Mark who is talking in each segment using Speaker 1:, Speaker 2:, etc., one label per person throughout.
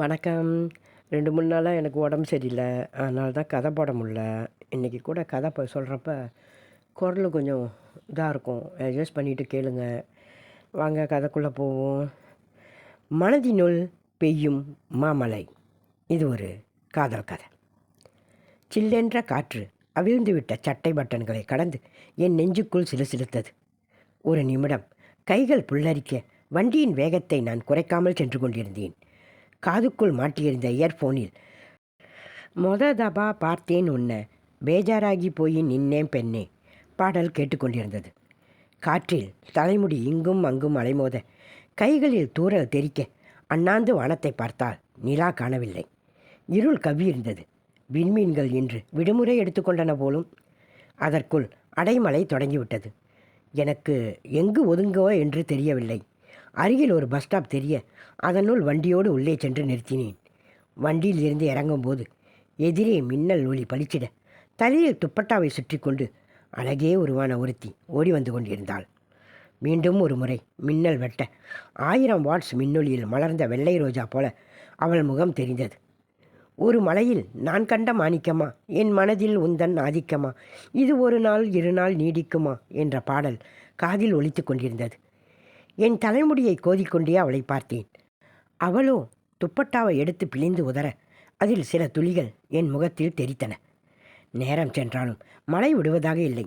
Speaker 1: வணக்கம். ரெண்டு மூணு நாளாக எனக்கு உடம்பு சரியில்லை அதனால தான் கதை போட முடில. இன்னைக்கு கூட கதை இப்போ சொல்கிறப்ப குரல் கொஞ்சம் இதாக இருக்கும். அட்ஜஸ்ட் பண்ணிவிட்டு கேளுங்க. வாங்க கதைக்குள்ளே போவோம். மனதினுள் பெய்யும் மாமலை இது ஒரு காதல் கதை. சில்லென்ற காற்று அவிழ்ந்துவிட்ட சட்டை பட்டன்களை கடந்து என் நெஞ்சுக்குள் சிலுசிலுத்தது. ஒரு நிமிடம் கைகள் புல்லரிக்க வண்டியின் வேகத்தை நான் குறைக்காமல் சென்று கொண்டிருந்தேன். காதுக்குள் மாட்டியிருந்த இயர்ஃபோனில் மொத தபா பார்த்தேன் உன்ன பேஜாராகி போய் நின்னேன் பெண்ணே பாடல் கேட்டுக்கொண்டிருந்தது. காற்றில் தலைமுடி இங்கும் அங்கும் அலைமோத கைகளில் தூர தெறிக்க அண்ணாந்து வானத்தை பார்த்தால் நிலா காணவில்லை. இருள் கவ்வியிருந்தது. விண்மீன்கள் இன்று விடுமுறை எடுத்துக்கொண்டன போலும். அதற்குள் அடைமழை தொடங்கிவிட்டது. எனக்கு எங்கு ஒதுங்கோ என்று தெரியவில்லை. அருகில் ஒரு பஸ் ஸ்டாப் தெரிய அதனுள் வண்டியோடு உள்ளே சென்று நிறுத்தினேன். வண்டியில் இருந்து இறங்கும்போது எதிரே மின்னல் ஒளி பளிச்சிட தலையில் துப்பட்டாவை சுற்றிக்கொண்டு அழகே உருவான ஒருத்தி ஓடி வந்து கொண்டிருந்தாள். மீண்டும் ஒரு முறை மின்னல் வெட்ட ஆயிரம் வாட்ஸ் மின்னொளியில் மலர்ந்த வெள்ளை ரோஜா போல அவள் முகம் தெரிந்தது. ஒரு மலையில் நான் கண்ட மாணிக்கமா என் மனதில் உந்தன் ஆதிக்கமா இது ஒரு நாள் இரு நாள் நீடிக்குமா என்ற பாடல் காதில் ஒலித்துக் கொண்டிருந்தது. என் தலைமுடியை கோதிக்கொண்டே அவளை பார்த்தேன். அவளோ துப்பட்டாவை எடுத்து பிழிந்து உதற அதில் சில துளிகள் என் முகத்தில் தெறித்தன. நேரம் சென்றாலும் மழை விடுவதாக இல்லை.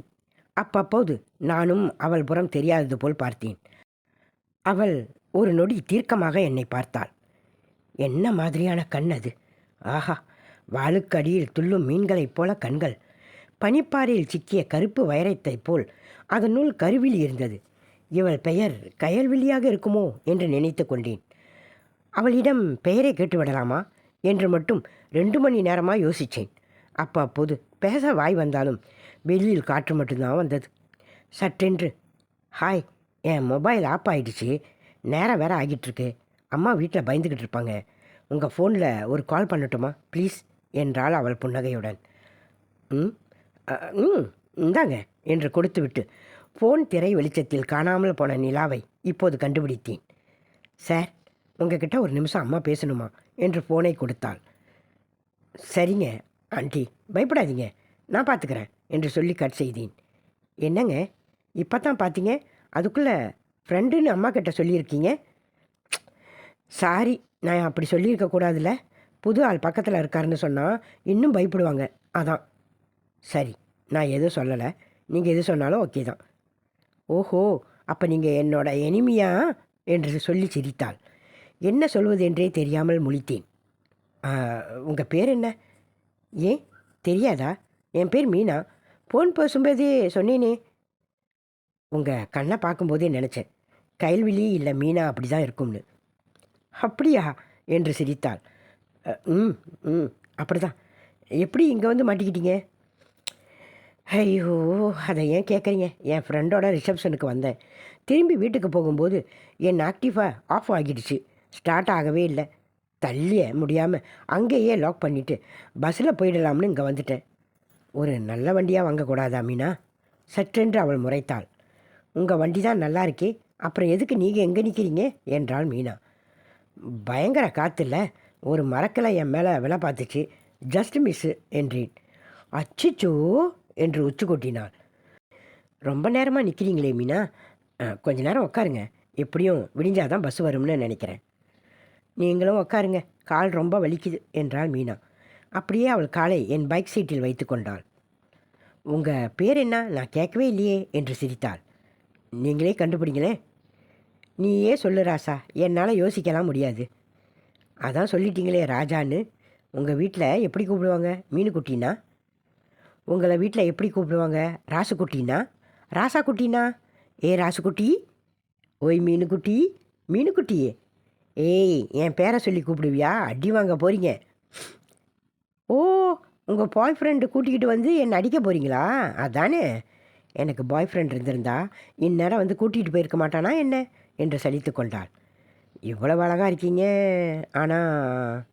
Speaker 1: அப்பப்போது நானும் அவள் புறம் தெரியாதது போல் பார்த்தேன். அவள் ஒரு நொடி தீர்க்கமாக என்னை பார்த்தாள். என்ன மாதிரியான கண் அது? ஆஹா! வாழுக்கடியில் துள்ளும் மீன்களைப் போல கண்கள். பனிப்பாறையில் சிக்கிய கருப்பு வைரத்தைப் போல் அதனுள் கருவில் இருந்தது. இவள் பெயர் கயல்விழியாக இருக்குமோ என்று நினைத்து கொண்டேன். அவளிடம் பெயரை கேட்டுவிடலாமா என்று மட்டும் ரெண்டு மணி நேரமாக யோசித்தேன் அப்போ அப்போது பேச வாய் வந்தாலும் வெளியில் காற்று மட்டும்தான் வந்தது. சட்டென்று ஹாய் என் மொபைல் ஆப் ஆகிடுச்சு நேரம் வேற ஆகிட்டுருக்கு அம்மா வீட்டில் பயந்துக்கிட்டு இருப்பாங்க. உங்கள் ஃபோனில் ஒரு கால் பண்ணட்டுமா ப்ளீஸ் என்றாள் அவள் புன்னகையுடன். ம் ம் இந்தாங்க என்று கொடுத்துவிட்டு ஃபோன் திரை வெளிச்சத்தில் காணாமல் போன நிலாவை இப்போது கண்டுபிடித்தேன். சார் உங்ககிட்ட ஒரு நிமிஷம் அம்மா பேசணுமா என்று ஃபோனை கொடுத்தாள். சரிங்க ஆண்டி பயப்படாதீங்க. நான் பார்த்துக்கிறேன் என்று சொல்லி கட் செய்தேன். என்னங்க இப்போ தான் பார்த்தீங்க. அதுக்குள்ளே ஃப்ரெண்டுன்னு அம்மாகிட்ட சொல்லியிருக்கீங்க. சாரி நான் அப்படி சொல்லியிருக்கக்கூடாதுல்ல புது ஆள் பக்கத்தில் இருக்காருன்னு சொன்னால் இன்னும் பயப்படுவாங்க. அதான். சரி நான் எதுவும் சொல்லலை நீங்கள் எது சொன்னாலும் ஓகே தான். ஓஹோ அப்போ நீங்கள் என்னோட எனிமியா என்று சொல்லி சிரித்தாள். என்ன சொல்வது என்றே தெரியாமல் முழித்தேன். உங்கள் பேர் என்ன? ஏன் தெரியாதா? என் பேர் மீனா. ஃபோன் பேசும்போதே சொன்னேனே. உங்கள் கண்ணை பார்க்கும்போதே நினச்சேன் கைல்விழி இல்லை மீனா அப்படிதான் இருக்கும்னு. அப்படியா என்று சிரித்தாள். ம் ம் ம் அப்படிதான். எப்படி இங்கே வந்து மாட்டிக்கிட்டீங்க? ஐயோ! அதை ஏன் கேட்குறீங்க? என் ஃப்ரெண்டோட ரிசப்ஷனுக்கு வந்தேன். திரும்பி வீட்டுக்கு போகும்போது என் ஆக்டிவா ஆஃப் ஆகிடுச்சு. ஸ்டார்ட் ஆகவே இல்லை தள்ளிய முடியாமல் அங்கேயே லாக் பண்ணிவிட்டு பஸ்ஸில் போயிடலாம்னு இங்கே வந்துட்டேன். ஒரு நல்ல வண்டியாக வாங்கக்கூடாதா மீனா? சற்றென்று அவள் முறைத்தாள். உங்கள் வண்டி தான் நல்லா இருக்கே. அப்புறம் எதுக்கு நீங்கள் எங்கே நிற்கிறீங்க என்றாள் மீனா. பயங்கர காற்றுல ஒரு மரக்கிளை என் மேலே விலை பார்த்துச்சு. ஜஸ்ட் மிஸ்ஸு என்றேன். அச்சிச்சோ என்று உச்சு கொட்டினாள். ரொம்ப நேரமாக நிற்கிறீங்களே மீனா. கொஞ்ச நேரம் உட்காருங்க. எப்படியும் விடிஞ்சாதான் பஸ் வரும்னு நினைக்கிறேன். நீங்களும் உட்காருங்க. கால் ரொம்ப வலிக்குது என்றாள் மீனா. அப்படியே அவள் காலை என் பைக் சீட்டில் வைத்து கொண்டாள். உங்கள் பேர் என்ன? நான் கேட்கவே இல்லையே என்று சிரித்தாள். நீங்களே கண்டுபிடிங்களேன். நீயே சொல்லு ராசா. என்னால் யோசிக்கலாம் முடியாது. அதான் சொல்லிட்டீங்களே ராஜான்னு. உங்கள் வீட்டில் எப்படி கூப்பிடுவாங்க? மீனுக்குட்டினா? உங்களை வீட்டில் எப்படி கூப்பிடுவாங்க? ராசுக்குட்டினா? ராசாக்குட்டினா? ஏ ராசுக்குட்டி. ஓய் மீனுக்குட்டி. மீனுக்குட்டி. ஏய் என் பேரை சொல்லி கூப்பிடுவியா? அடி வாங்க போகிறீங்க ஓ! உங்கள் பாய் ஃப்ரெண்டு கூட்டிக்கிட்டு வந்து என்னை அடிக்க போகிறீங்களா அதானே. எனக்கு பாய் ஃப்ரெண்ட் இருந்திருந்தா இந்நேரம் வந்து கூட்டிகிட்டு போயிருக்க மாட்டானா என்ன? என்று சலித்து கொண்டாள். இவ்வளவு அழகாக இருக்கீங்க. ஆனால்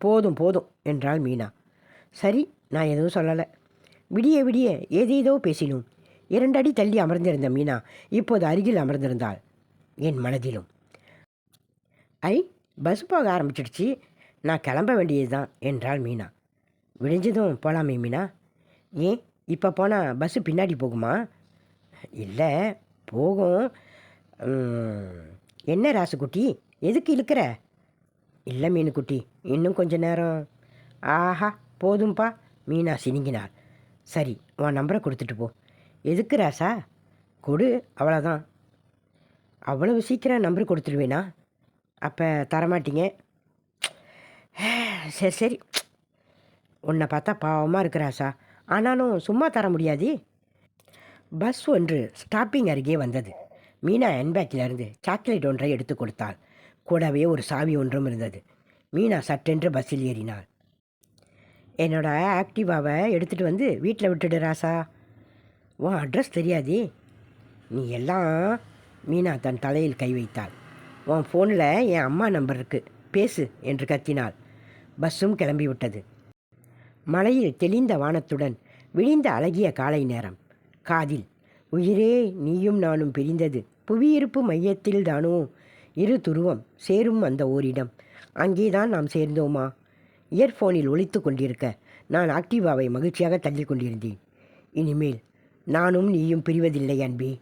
Speaker 1: போதும் போதும் என்றாள் மீனா. சரி நான் எதுவும் சொல்லலை விடிய விடிய ஏதேதோ பேசினோம். இரண்டடி தள்ளி அமர்ந்திருந்த மீனா இப்போது அருகில் அமர்ந்திருந்தாள். என் மனதிலும். ஐ பஸ் போக ஆரம்பிச்சிடுச்சு. நான் கிளம்ப வேண்டியது தான் என்றாள் மீனா. விடிஞ்சதும் போகலாமே மீனா. ஏன் இப்போ போனால் பஸ்ஸு பின்னாடி போகுமா? இல்லை போகும். என்ன ராசுக்குட்டி எதுக்கு இழுக்கிற? இல்லை மீனுக்குட்டி இன்னும் கொஞ்ச நேரம். ஆஹா போதும்பா மீனா சினிங்கினார் சரி உன் நம்பரை கொடுத்துட்டு போ. எதுக்கு ராசா? கொடு அவ்வளோதான் அவ்வளவு சீக்கிரம் நம்பர் கொடுத்துருவேனா? அப்போ தரமாட்டீங்க. சரி சரி. உன்னை பார்த்தா பாவமாக இருக்கிறாசா ஆனாலும் சும்மா தர முடியாது. பஸ் ஒன்று ஸ்டாப்பிங் அருகே வந்தது. மீனா ஹேண்ட்பேக்கிலிருந்து சாக்லேட் ஒன்றை எடுத்து கொடுத்தாள். கூடவே ஒரு சாவி ஒன்றும் இருந்தது. மீனா சட்டென்று பஸ்ஸில் ஏறினாள். என்னோட ஆக்டிவாவை எடுத்துகிட்டு வந்து வீட்டில் விட்டுடு ராசா. உன் அட்ரஸ் தெரியாதே. நீ எல்லாம் மீனா தன் தலையில் கை வைத்தாள். உன் ஃபோனில் என் அம்மா நம்பர் இருக்குது பேசு என்று கத்தினாள். பஸ்ஸும் கிளம்பிவிட்டது மலையில் தெளிந்த வானத்துடன் விழிந்த அழகிய காலை நேரம். காதில் உயிரே நீயும் நானும் பிரிந்தது. புவியிருப்பு மையத்தில் தானோ? இரு துருவம் சேரும் அந்த ஓரிடம். அங்கேதான் நாம் சேர்ந்தோமா? இயர்ஃபோனில் ஒழித்து கொண்டிருக்க நான் ஆக்டிவாவை மகிழ்ச்சியாக தள்ளிக் கொண்டிருந்தேன். இனிமேல் நானும் நீயும் பிரிவதில்லை அன்பே.